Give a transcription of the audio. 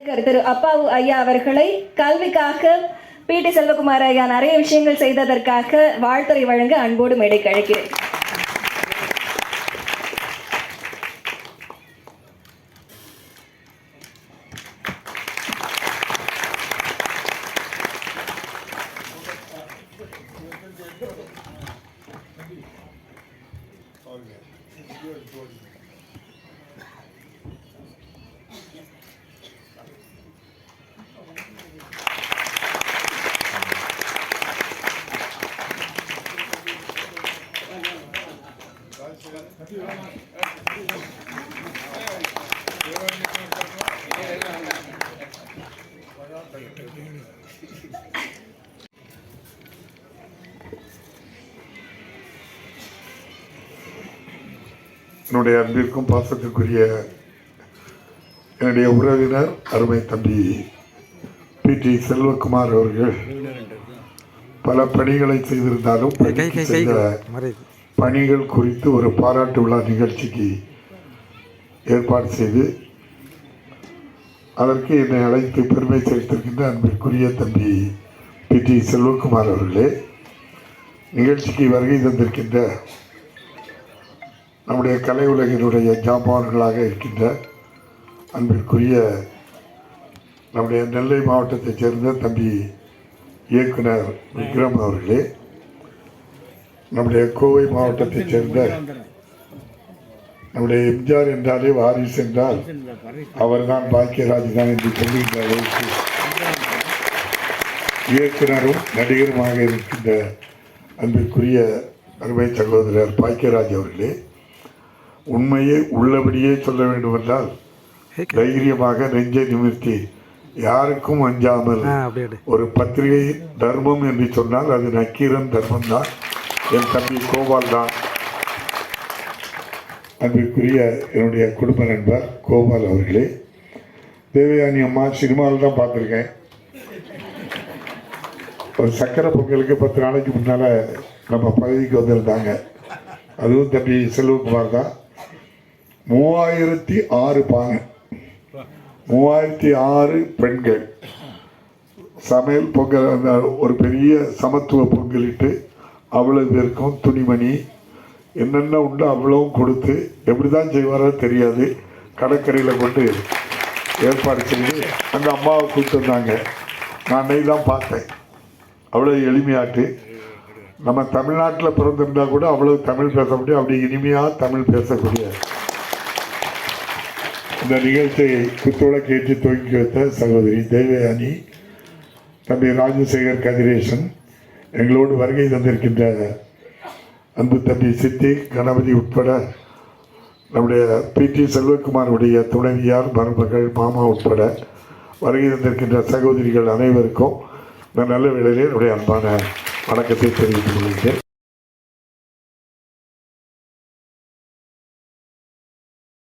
திரு அப்பாவு ஐயா அவர்களை கல்விக்காக பி. டி. செல்வகுமார் ஐயா நிறைய விஷயங்கள் செய்ததற்காக வாழ்த்துறை வழங்க அன்போடு மேடைக்கு அழைக்கிறேன். என்னுடைய அன்பிற்கும் பாசத்திற்குரிய என்னுடைய உறவினர் அருமை தம்பி பி. டி. செல்வகுமார் அவர்கள் பல பணிகளை செய்திருந்தாலும் பணிகள் குறித்து ஒரு பாராட்டு விழா நிகழ்ச்சிக்கு ஏற்பாடு செய்து அதற்கு என்னை அழைத்து பெருமை சேர்த்திருக்கின்ற அன்பிற்குரிய தம்பி பி டி செல்வகுமார் அவர்களே நிகழ்ச்சிக்கு வருகை தந்திருக்கின்ற நம்முடைய கலை உலகினுடைய ஜாம்பவான்களாக இருக்கின்ற அன்பிற்குரிய நம்முடைய நெல்லை மாவட்டத்தைச் சேர்ந்த தம்பி இயக்குனர் விக்ரம் அவர்களே நம்முடைய கோவை மாவட்டத்தைச் சேர்ந்த நம்முடைய எம்ஜிஆர் என்றாலே வாரிசு என்றால் அவர்தான் பாக்கியராஜ் தான் என்று சொல்லுகின்ற அளவுக்கு இயக்குனரும் நடிகருமாக இருக்கின்ற அன்பிற்குரிய அருமை சகோதரர் பாக்கியராஜ் அவர்களே உண்மையை உள்ளபடியே சொல்ல வேண்டுமென்றால் தைரியமாக நெஞ்சை நிமிர்த்தி யாருக்கும் அஞ்சாமல் ஒரு பத்திரிகை தர்மம் என்று சொன்னால் அது நக்கீரன் தர்மம் தான் என் தம்பி கோபால் தான். அன்பிற்குரிய என்னுடைய குடும்ப நண்பர் கோபால் அவர்களே. தேவயானி அம்மா சினிமாவில் தான் பார்த்துருக்கேன். ஒரு சக்கரை பொங்கலுக்கு பத்து நாளைக்கு முன்னால் நம்ம பதவிக்கு வந்திருந்தாங்க. அதுவும் தம்பி செல்வகுமார் தான். மூவாயிரத்தி ஆறு பாங்க மூவாயிரத்தி ஆறு பெண்கள். சமையல் பொங்கல் அந்த ஒரு பெரிய சமத்துவ பொங்கலிட்டு அவ்வளோ பேருக்கும் துணிமணி என்னென்ன உண்டோ அவ்வளவும் கொடுத்து எப்படி தான் செய்வாரோ தெரியாது. கடற்கரையில் கொண்டு ஏற்பாடு செய்து அந்த அம்மாவை கூப்பிட்டு வந்தாங்க. நான் அன்னைக்கு தான் பார்த்தேன். அவ்வளோ எளிமையாட்டு. நம்ம தமிழ்நாட்டில் பிறந்திருந்தா கூட அவ்வளோ தமிழ் பேச முடியும். அப்படி இனிமையாக தமிழ் பேசக்கூடிய இந்த நிகழ்ச்சியை குத்தோட கேட்டு துவங்கி வைத்த சகோதரி தேவயானி தம்பி ராஜசேகர் கதிரேசன் எங்களோடு வருகை தந்திருக்கின்ற அன்பு தம்பி சித்தி கணபதி உட்பட நம்முடைய பி டி செல்வகுமாருடைய துணைவியார் மருமகள் மாமா உட்பட வருகை தந்திருக்கின்ற சகோதரிகள் அனைவருக்கும் நான் நல்ல வேளையிலே என்னுடைய அன்பான வணக்கத்தை தெரிவித்துக் கொள்கிறேன்.